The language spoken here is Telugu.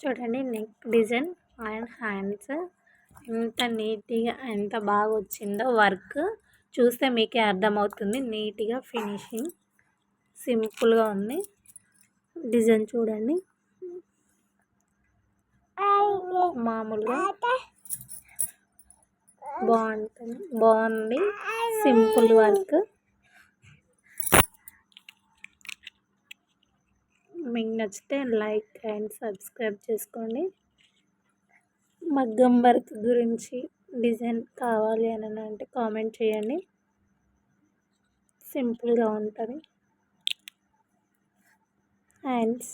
చూడండి నెక్ డిజైన్ అండ్ హ్యాండ్స్. ఎంత నీట్గా ఎంత బాగా వచ్చిందో వర్క్. చూస్తే మీకే అర్థమవుతుంది. నీట్గా ఫినిషింగ్. సింపుల్గా ఉంది. డిజైన్ చూడండి. మామూలుగా బాగుంటుంది. బాగుంది. Simple work. మీకు నచ్చితే లైక్ అండ్ సబ్స్క్రైబ్ చేసుకోండి. మగ్గం వర్క్ గురించి డిజైన్ కావాలి అని అంటే కామెంట్ చేయండి. సింపుల్గా ఉంటుంది. హ్యాండ్స్